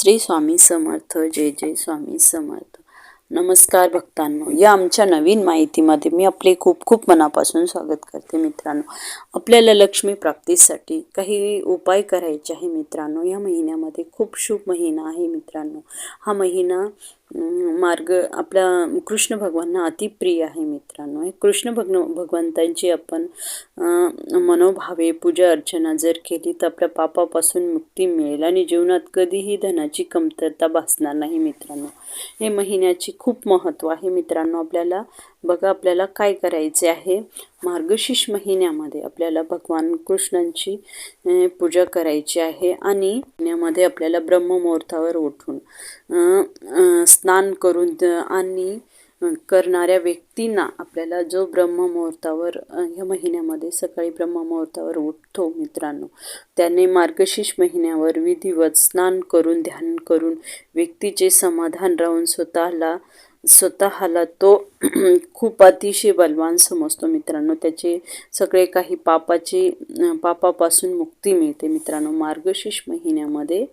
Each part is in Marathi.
श्री स्वामी समर्थ जय जय स्वामी समर्थ. नमस्कार भक्तांनो या आमच्या नवीन माहितीमध्ये मी आपले खूप खूप मनापासून स्वागत करते मित्रांनो. आपल्याला लक्ष्मी प्राप्तीसाठी काही उपाय करायचे आहे मित्रांनो. या महिन्यामध्ये खूप शुभ महिना आहे मित्रांनो. हा महिना मार्ग आपला कृष्ण भगवांना अतिप्रिय आहे मित्रांनो. हे कृष्ण भग भगवंतांची आपण मनोभावे पूजा अर्चना जर केली तर आपल्या पापापासून मुक्ती मिळेल आणि जीवनात कधीही धनाची कमतरता भासणार नाही मित्रांनो. हे महिन्याची खूप महत्त्व आहे मित्रांनो आपल्याला. बघा आपल्याला काय करायचे आहे? मार्गशीर्ष महिन्यामध्ये आपल्याला भगवान कृष्णांची पूजा करायची आहे आणि महिन्यामध्ये आपल्याला ब्रह्ममुहूर्तावर उठून स्नान करून आणि करणाऱ्या व्यक्तींना आपल्याला जो ब्रह्ममुहूर्तावर ह्या महिन्यामध्ये सकाळी ब्रह्ममुहूर्तावर उठतो मित्रांनो त्याने मार्गशीर्ष महिन्यावर विधिवत स्नान करून ध्यान करून व्यक्तीचे समाधान राहून स्वतःला स्वतःला तो खूप अतिशय बलवान समजतो मित्रांनो. त्याचे सगळे काही पापाचे पापापासून मुक्ती मिळते मित्रांनो. मार्गशीर्ष महिन्यामध्ये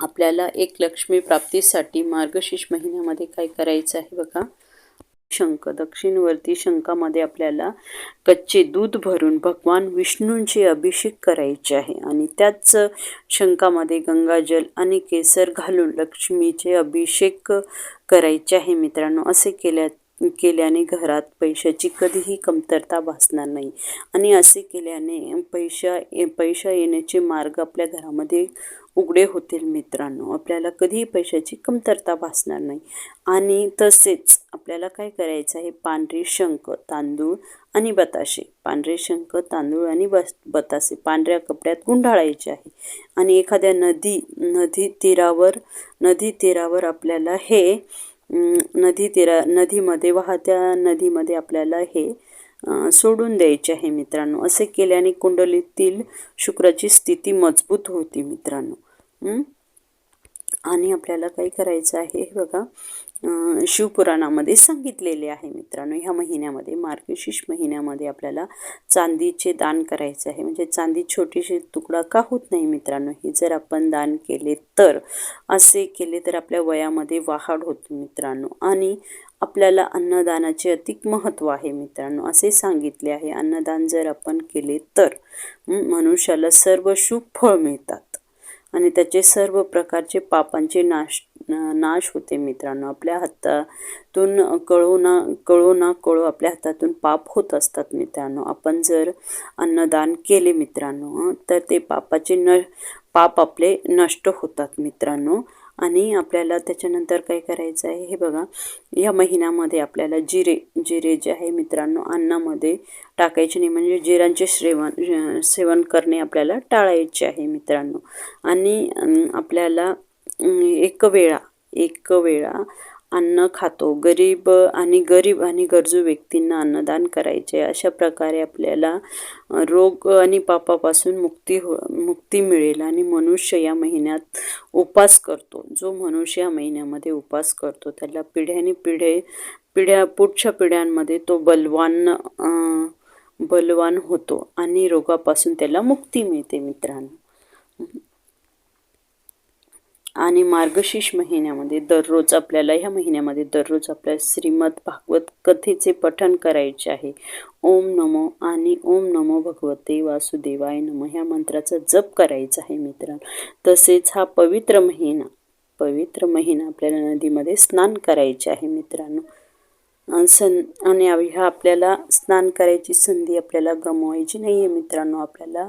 आपल्याला एक लक्ष्मी प्राप्तीसाठी मार्गशीर्ष महिन्यामध्ये काय करायचं आहे बघा. शंख. दक्षिणवर्ती शंखामध्ये आपल्याला कच्चे दूध भरून भगवान विष्णूंचे अभिषेक करायचे आहे. आणि त्याच शंखामध्ये गंगाजल आणि केसर घालून लक्ष्मीचे अभिषेक करायचे आहे मित्रांनो. असे केल्या केल्याने घरात पैशाची कधीही कमतरता भासणार नाही. आणि असे केल्याने पैशा पैसा येण्याचे मार्ग आपल्या घरामध्ये उघडे होतील मित्रांनो. आपल्याला कधीही पैशाची कमतरता भासणार नाही. आणि तसेच आपल्याला काय करायचं आहे? पांढरे शंख तांदूळ आणि बताशे. पांढरे शंख तांदूळ आणि बस बतासे पांढऱ्या कपड्यात गुंडाळायचे आहे. आणि एखाद्या नदी नदी तीरावर नदी तीरावर आपल्याला हे नदी तीरा नदीमध्ये वाहत्या नदीमध्ये आपल्याला हे सोडून द्यायचे आहे मित्रांनो. असे केल्याने कुंडलीतील शुक्राची स्थिती मजबूत होती मित्रांनो. आणि आपल्याला काय करायचं आहे हे बघा. शिवपुराणामध्ये सांगितलेले आहे मित्रांनो. ह्या महिन्यामध्ये मार्गशीर्ष महिन्यामध्ये आपल्याला चांदीचे दान करायचे आहे. म्हणजे चांदी छोटीशी तुकडा का होत नाही मित्रांनो? हे जर आपण दान केले तर असे केले तर आपल्या वयामध्ये वाढ होते मित्रांनो. आणि आपल्याला अन्नदानाचे अधिक महत्त्व आहे मित्रांनो. असे सांगितले आहे. अन्नदान जर आपण केले तर मनुष्याला सर्व शुभ फळ मिळतात. आणि त्याचे सर्व प्रकारचे पापांचे नाश नाश होते मित्रांनो. आपल्या हातातून कळो ना कळो ना कळो आपल्या हातातून पाप होत असतात मित्रांनो. आपण जर अन्नदान केले मित्रांनो तर ते पापाचे न पाप आपले नष्ट होतात मित्रांनो. आणि आपल्याला त्याच्यानंतर काय करायचं आहे? हे बघा. या महिन्यामध्ये आपल्याला जिरे जिरे जे आहे मित्रांनो अन्नामध्ये टाकायचे नाही. म्हणजे जिरांचे सेवन सेवन करणे आपल्याला टाळायचे आहे मित्रांनो. आणि आपल्याला एक वेळा एक वेळा अन्न खातो. गरीब आणि गरीब आणि गरजू व्यक्तींना अन्नदान करायचे. अशा प्रकारे आपल्याला रोग आणि पापापासून मुक्ती हो मुक्ती मिळेल आणि मनुष्य या महिन्यात उपास करतो. जो मनुष्य या महिन्यामध्ये उपास करतो त्याला पिढ्याने पिढे पिढ्या पुढच्या पिढ्यांमध्ये तो बलवान बलवान होतो आणि रोगापासून त्याला मुक्ती मिळते मित्रांनो. आणि मार्गशीर्ष महिन्यामध्ये दररोज आपल्याला ह्या महिन्यामध्ये दररोज आपल्या श्रीमद भागवत कथेचे पठण करायचे आहे. ओम नमो आणि ओम नमो भगवते वासुदेवाय नमो. ह्या मंत्राचा जप करायचा आहे मित्रांनो. तसेच हा पवित्र महिना पवित्र महिना आपल्याला नदीमध्ये स्नान करायचे आहे मित्रांनो. सन आणि ह्या आपल्याला स्नान करायची संधी आपल्याला गमवायची नाही आहे मित्रांनो. आपल्याला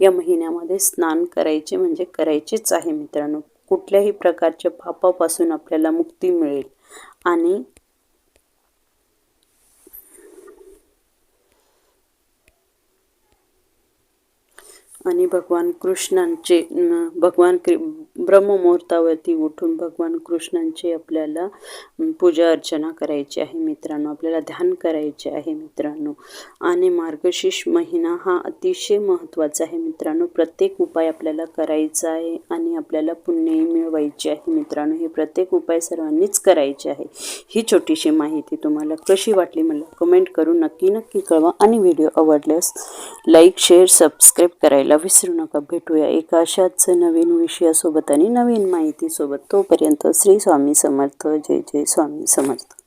या महिन्यामध्ये स्नान करायचे म्हणजे करायचेच आहे मित्रांनो. कुठल्याही प्रकारच्या पापापासून आपल्याला मुक्ती मिळेल. आणि आणि भगवान कृष्णांचे भगवान क्रि ब्रह्ममुहूर्तावरती उठून भगवान कृष्णांची आपल्याला पूजा अर्चना करायची आहे मित्रांनो. आपल्याला ध्यान करायचे आहे मित्रांनो. आणि मार्गशीर्ष महिना हा अतिशय महत्त्वाचा आहे मित्रांनो. प्रत्येक उपाय आपल्याला करायचा आहे आणि आपल्याला पुण्यही मिळवायची आहे मित्रांनो. हे प्रत्येक उपाय सर्वांनीच करायचे आहे. ही छोटीशी माहिती तुम्हाला कशी वाटली मला कमेंट करून नक्की नक्की कळवा. आणि व्हिडिओ आवडल्यास लाईक शेअर सबस्क्राईब करायला करायला विसरू नका. भेटूया एका अशाच नवीन विषयासोबत आणि नवीन माहितीसोबत. तोपर्यंत श्री स्वामी समर्थ. जय जय स्वामी समर्थ.